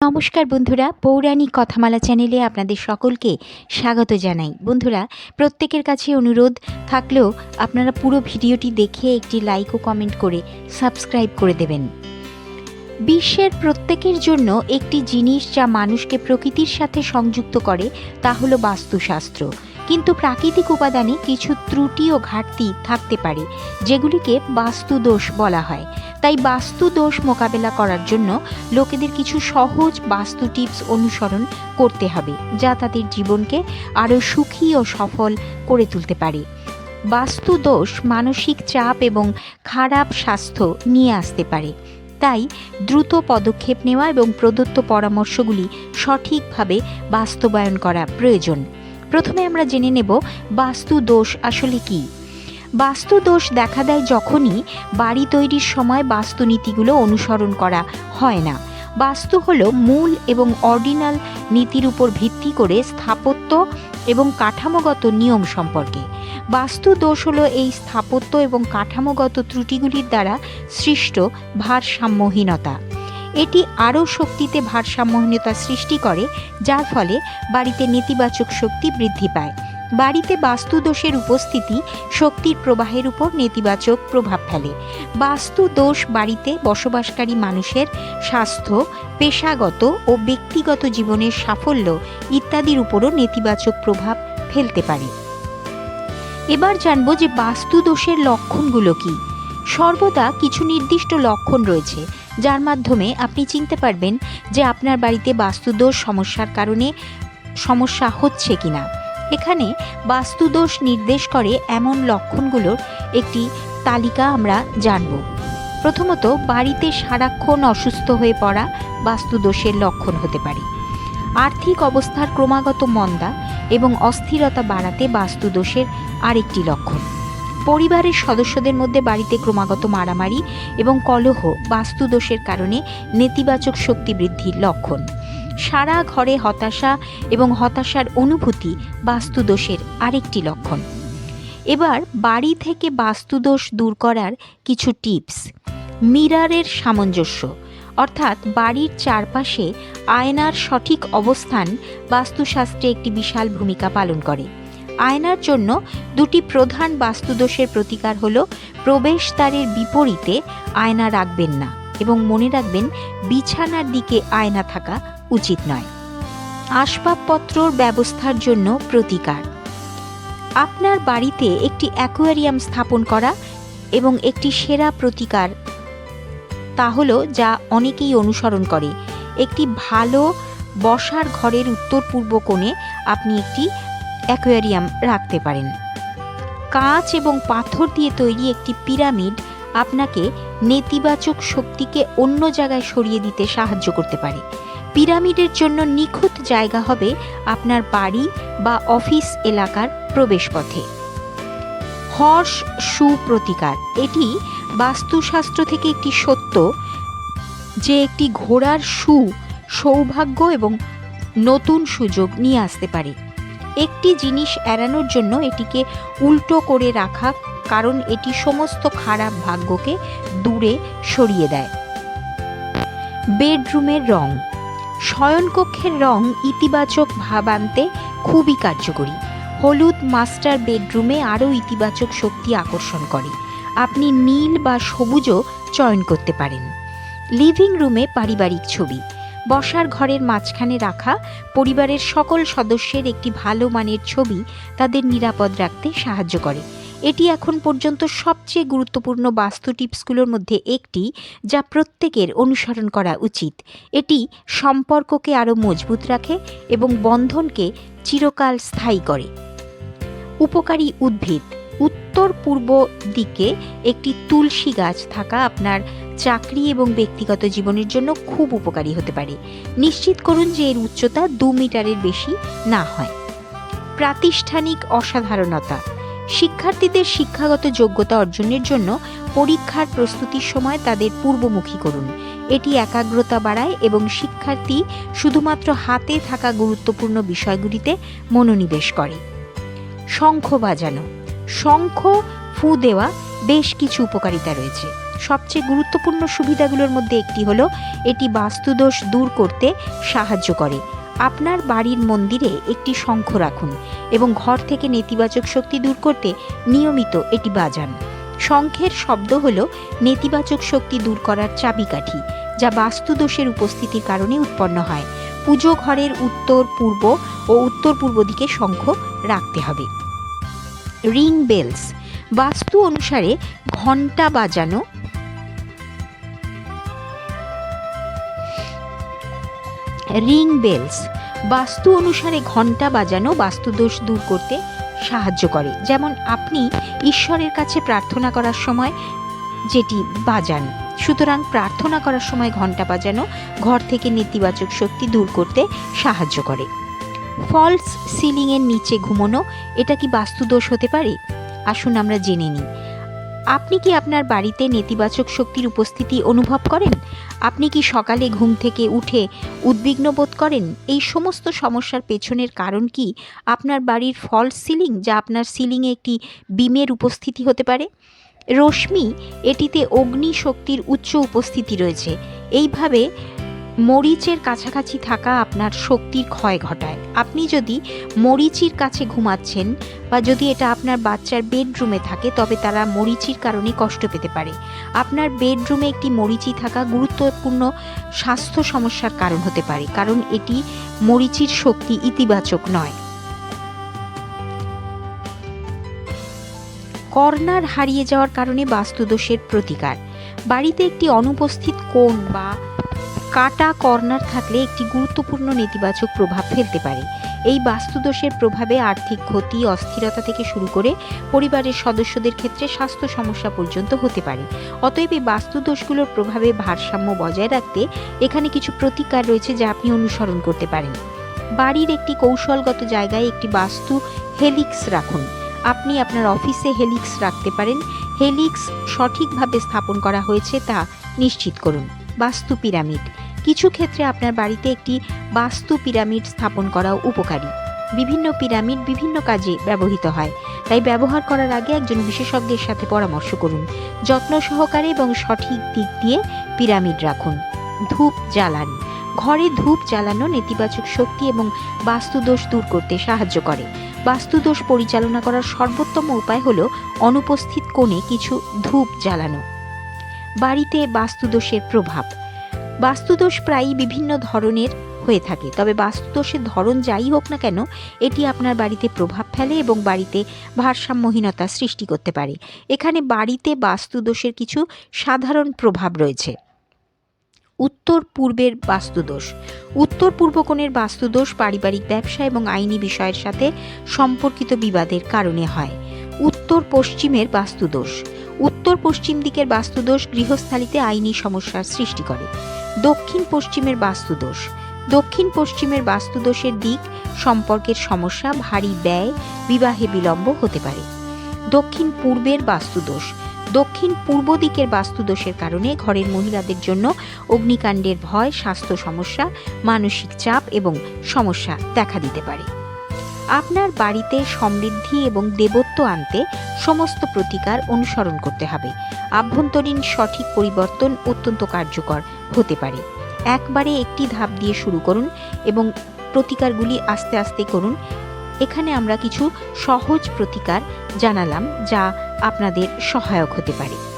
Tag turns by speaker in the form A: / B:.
A: নমস্কার বন্ধুরা, পৌরাণিক কথামালা চ্যানেলে আপনাদের সকলকে স্বাগত জানাই। বন্ধুরা, প্রত্যেকের কাছে অনুরোধ থাকলেও আপনারা পুরো ভিডিওটি দেখে একটি লাইক ও কমেন্ট করে সাবস্ক্রাইব করে দেবেন। বিশ্বের প্রত্যেকের জন্য একটি জিনিস যা মানুষকে প্রকৃতির সাথে সংযুক্ত করে তা হলো বাস্তুশাস্ত্র। কিন্তু প্রাকৃতিক উপাদানে কিছু ত্রুটি ও ঘাটতি থাকতে পারে, যেগুলিকে বাস্তুদোষ বলা হয়। তাই বাস্তু দোষ মোকাবেলা করার জন্য লোকেদের কিছু সহজ বাস্তু টিপস অনুসরণ করতে হবে, যা তাদের জীবনকে আরও সুখী ও সফল করে তুলতে পারে। বাস্তু দোষ মানসিক চাপ এবং খারাপ স্বাস্থ্য নিয়ে আসতে পারে। তাই দ্রুত পদক্ষেপ নেওয়া এবং প্রদত্ত পরামর্শগুলি সঠিকভাবে বাস্তবায়ন করা প্রয়োজন। প্রথমে আমরা জেনে নেব বাস্তু দোষ আসলে কী। বাস্তু দোষ দেখা দেয় যখনই বাড়ি তৈরির সময় বাস্তুনীতিগুলো অনুসরণ করা হয় না। বাস্তু হলো মূল এবং অর্ডিনাল নীতির উপর ভিত্তি করে স্থাপত্য এবং কাঠামোগত নিয়ম সম্পর্কে। বাস্তু দোষ হলো এই স্থাপত্য এবং কাঠামোগত ত্রুটিগুলির দ্বারা সৃষ্ট ভারসাম্যহীনতা। এটি আরও শক্তিতে ভারসাম্যহীনতা সৃষ্টি করে, যার ফলে বাড়িতে নেতিবাচক শক্তি বৃদ্ধি পায়। বাড়িতে বাস্তু দোষের উপস্থিতি শক্তির প্রবাহের উপর নেতিবাচক প্রভাব ফেলে। বাস্তু দোষ বাড়িতে বসবাসকারী মানুষের স্বাস্থ্য, পেশাগত ও ব্যক্তিগত জীবনের সাফল্য ইত্যাদির উপরও নেতিবাচক প্রভাব ফেলতে পারে। এবার জানব যে বাস্তু দোষের লক্ষণগুলো কি। সর্বদা কিছু নির্দিষ্ট লক্ষণ রয়েছে যার মাধ্যমে আপনি চিনতে পারবেন যে আপনার বাড়িতে বাস্তুদোষ সমস্যার কারণে সমস্যা হচ্ছে কিনা। এখানে বাস্তুদোষ নির্দেশ করে এমন লক্ষণগুলোর একটি তালিকা আমরা জানব। প্রথমত, বাড়িতে সারাক্ষণ অসুস্থ হয়ে পড়া বাস্তুদোষের লক্ষণ হতে পারে। আর্থিক অবস্থার ক্রমাগত মন্দা এবং অস্থিরতা বাড়াতে বাস্তুদোষের আরেকটি লক্ষণ। পরিবারের সদস্যদের মধ্যে বাড়িতে ক্রমাগত মারামারি এবং কলহ, বাস্তুদোষের কারণে নেতিবাচক শক্তি বৃদ্ধির লক্ষণ। সারা ঘরে হতাশা এবং হতাশার অনুভূতি বাস্তুদোষের আরেকটি লক্ষণ। এবার বাড়ি থেকে বাস্তুদোষ দূর করার কিছু টিপস। মিরারের সামঞ্জস্য, অর্থাৎ বাড়ির চারপাশে আয়নার সঠিক অবস্থান বাস্তুশাস্ত্রে একটি বিশাল ভূমিকা পালন করে। আয়নার জন্য দুটি প্রধান বাস্তুদোষের প্রতিকার হল, প্রবেশদ্বারের বিপরীতে আয়না রাখবেন না এবং মনে রাখবেন বিছানার দিকে আয়না থাকা উচিত নয়। আসবাবপত্রর ব্যবস্থার জন্য প্রতিকার। আপনার বাড়িতে একটি অ্যাকোয়ারিয়াম স্থাপন করা এবং একটি সেরা প্রতিকার তা হলো, যা অনেকেই অনুসরণ করে। একটি ভালো বসার ঘরের উত্তর পূর্ব কোণে আপনি একটি অ্যাকোয়ারিয়াম রাখতে পারেন। কাঁচ এবং পাথর দিয়ে তৈরি একটি পিরামিড আপনাকে নেতিবাচক শক্তিকে অন্য জায়গায় সরিয়ে দিতে সাহায্য করতে পারে। পিরামিডের জন্য নিখুঁত জায়গা হবে আপনার বাড়ি বা অফিস এলাকার প্রবেশপথে। হর্ষ সুপ্রতিকার, এটি বাস্তুশাস্ত্র থেকে একটি সত্য যে একটি ঘোড়ার সু সৌভাগ্য এবং নতুন সুযোগ নিয়ে আসতে পারে। একটি জিনিস এড়ানোর জন্য এটিকে উল্টো করে রাখা, কারণ এটি সমস্ত খারাপ ভাগ্যকে দূরে সরিয়ে দেয়। বেডরুমের রং। শয়নকক্ষের রং ইতিবাচক ভাব আনতে খুবই কার্যকরী। হলুদ মাস্টার বেডরুমে আরও ইতিবাচক শক্তি আকর্ষণ করে। আপনি নীল বা সবুজও চয়ন করতে পারেন। লিভিং রুমে পারিবারিক ছবি। বসার ঘরের মাঝখানে রাখা পরিবারের সকল সদস্যের একটি ভালো মানের ছবি তাদের নিরাপদ রাখতে সাহায্য করে। এটি এখন পর্যন্ত সবচেয়ে গুরুত্বপূর্ণ বাস্তু টিপসগুলোর মধ্যে একটি যা প্রত্যেকের অনুসরণ করা উচিত। এটি সম্পর্ককে আরও মজবুত রাখে এবং বন্ধনকে চিরকাল স্থায়ী করে। উপকারী উদ্ভিদ। উত্তর পূর্ব দিকে একটি তুলসী গাছ থাকা আপনার চাকরি এবং ব্যক্তিগত জীবনের জন্য খুব উপকারী হতে পারে। নিশ্চিত করুন যে এর উচ্চতা দু মিটারের বেশি না হয়। প্রাতিষ্ঠানিক অসাধারণতা। শিক্ষার্থীদের শিক্ষাগত যোগ্যতা অর্জনের জন্য পরীক্ষার প্রস্তুতির সময় তাদের পূর্বমুখী করুন। এটি একাগ্রতা বাড়ায় এবং শিক্ষার্থী শুধুমাত্র হাতে থাকা গুরুত্বপূর্ণ বিষয়গুলিতে মনোনিবেশ করে। শঙ্খ বাজানো। শঙ্খ, ফু দেওয়া বেশ কিছু উপকারিতা রয়েছে। সবচেয়ে গুরুত্বপূর্ণ সুবিধাগুলোর মধ্যে একটি হলো, এটি বাস্তুদোষ দূর করতে সাহায্য করে। আপনার বাড়ির মন্দিরে একটি শঙ্খ রাখুন এবং ঘর থেকে নেতিবাচক শক্তি দূর করতে নিয়মিত এটি বাজান। শঙ্খের শব্দ হলো নেতিবাচক শক্তি দূর করার চাবিকাঠি, যা বাস্তুদোষের উপস্থিতির কারণে উৎপন্ন হয়। পুজো ঘরের উত্তর পূর্ব ও উত্তর পূর্ব দিকে শঙ্খ রাখতে হবে। Ring bells. বাস্তু অনুসারে ঘণ্টা বাজানো। Ring bells. বাস্তু অনুসারে ঘণ্টা বাজানো বাস্তুদোষ দূর করতে সাহায্য করে। যেমন আপনি ঈশ্বরের কাছে প্রার্থনা করার সময় যেটি বাজান। সুতরাং প্রার্থনা করার সময় ঘণ্টা বাজানো ঘর থেকে নেতিবাচক শক্তি দূর করতে সাহায্য করে। ফলস সিলিংয়ের নিচে ঘুমোনো, এটা কি বাস্তুদোষ হতে পারে? আসুন আমরা জেনে নিই। আপনি কি আপনার বাড়িতে নেতিবাচক শক্তির উপস্থিতি অনুভব করেন? আপনি কি সকালে ঘুম থেকে উঠে উদ্বিগ্ন বোধ করেন? এই সমস্ত সমস্যার পেছনের কারণ কি আপনার বাড়ির ফলস সিলিং, যা আপনার সিলিংয়ে একটি বিমের উপস্থিতি হতে পারে? রশ্মি, এটিতে অগ্নি শক্তির উচ্চ উপস্থিতি রয়েছে। এইভাবে মরিচের কাছাকাছি থাকা আপনার শক্তির ক্ষয় ঘটায়। আপনি যদি মরিচির কাছে ঘুমাচ্ছেন বা যদি এটা আপনার বাচ্চার বেডরুমে থাকে, তবে তারা মরিচির কারণে কষ্ট পেতে পারে। আপনার বেডরুমে একটি মরিচি থাকা গুরুত্বপূর্ণ স্বাস্থ্য সমস্যার কারণ হতে পারে, কারণ এটি মরিচির শক্তি ইতিবাচক নয়। কর্নার হারিয়ে যাওয়ার কারণে বাস্তুদোষের প্রতিকার। বাড়িতে একটি অনুপস্থিত কোণ বা কাটা কর্নার থাকলে একটি গুরুত্বপূর্ণ নেতিবাচক প্রভাব ফেলতে পারে। এই বাস্তুদোষের প্রভাবে আর্থিক ক্ষতি, অস্থিরতা থেকে শুরু করে পরিবারের সদস্যদের ক্ষেত্রে স্বাস্থ্য সমস্যা পর্যন্ত হতে পারে। অতএব এই বাস্তুদোষগুলোর প্রভাবে ভারসাম্য বজায় রাখতে এখানে কিছু প্রতিকার রয়েছে যা আপনি অনুসরণ করতে পারেন। বাড়ির একটি কৌশলগত জায়গায় একটি বাস্তু হেলিক্স রাখুন। আপনি আপনার অফিসে হেলিক্স রাখতে পারেন। হেলিক্স সঠিকভাবে স্থাপন করা হয়েছে তা নিশ্চিত করুন। বাস্তু পিরামিড। কিছু ক্ষেত্রে আপনার বাড়িতে একটি বাস্তু পিরামিড স্থাপন করাও উপকারী। বিভিন্ন পিরামিড বিভিন্ন কাজে ব্যবহৃত হয়। তাই ব্যবহার করার আগে একজন বিশেষজ্ঞের সাথে পরামর্শ করুন। যত্ন সহকারে এবং সঠিক দিক দিয়ে পিরামিড রাখুন। ধূপ জ্বালান। ঘরে ধূপ জ্বালানো নেতিবাচক শক্তি এবং বাস্তুদোষ দূর করতে সাহায্য করে। বাস্তুদোষ পরিচালনা করার সর্বোত্তম উপায় হলো অনুপস্থিত কোণে কিছু ধূপ জ্বালানো। বাড়িতে বাস্তুদোষের প্রভাব। বাস্তুদোষ প্রায়ই বিভিন্ন ধরনের হয়ে থাকে, তবে বাস্তুদোষের ধরন যাই হোক না কেন, এটি আপনার বাড়িতে প্রভাব ফেলে এবং বাড়িতে ভারসাম্যহীনতা সৃষ্টি করতে পারে। এখানে বাড়িতে বাস্তুদোষের কিছু সাধারণ প্রভাব রয়েছে। উত্তর পূর্বের বাস্তুদোষ। উত্তর পূর্ব কোণের বাস্তুদোষ পারিবারিক ব্যবসা এবং আইনি বিষয়ের সাথে সম্পর্কিত বিবাদের কারণে হয়। উত্তর পশ্চিমের বাস্তুদোষ। উত্তর পশ্চিম দিকের বাস্তুদোষ গৃহস্থালিতে আইনি সমস্যার সৃষ্টি করে। দক্ষিণ পশ্চিমের বাস্তুদোষ। দক্ষিণ পশ্চিমের বাস্তুদোষের দিক সম্পর্কের সমস্যা, ভারী ব্যয়, বিবাহে বিলম্ব হতে পারে। দক্ষিণ পূর্বের বাস্তুদোষ। দক্ষিণ পূর্ব দিকের বাস্তুদোষের কারণে ঘরের মহিলাদের জন্য অগ্নিকাণ্ডের ভয়, স্বাস্থ্য সমস্যা, মানসিক চাপ এবং সমস্যা দেখা দিতে পারে। আপনার বাড়িতে সমৃদ্ধি এবং দেবত্ব আনতে সমস্ত প্রতিকার অনুসরণ করতে হবে। আভ্যন্তরীণ সঠিক পরিবর্তন অত্যন্ত কার্যকর হতে পারে। একবারে একটি ধাপ দিয়ে শুরু করুন এবং প্রতিকারগুলি আস্তে আস্তে করুন। এখানে আমরা কিছু সহজ প্রতিকার জানালাম যা আপনাদের সহায়ক হতে পারে।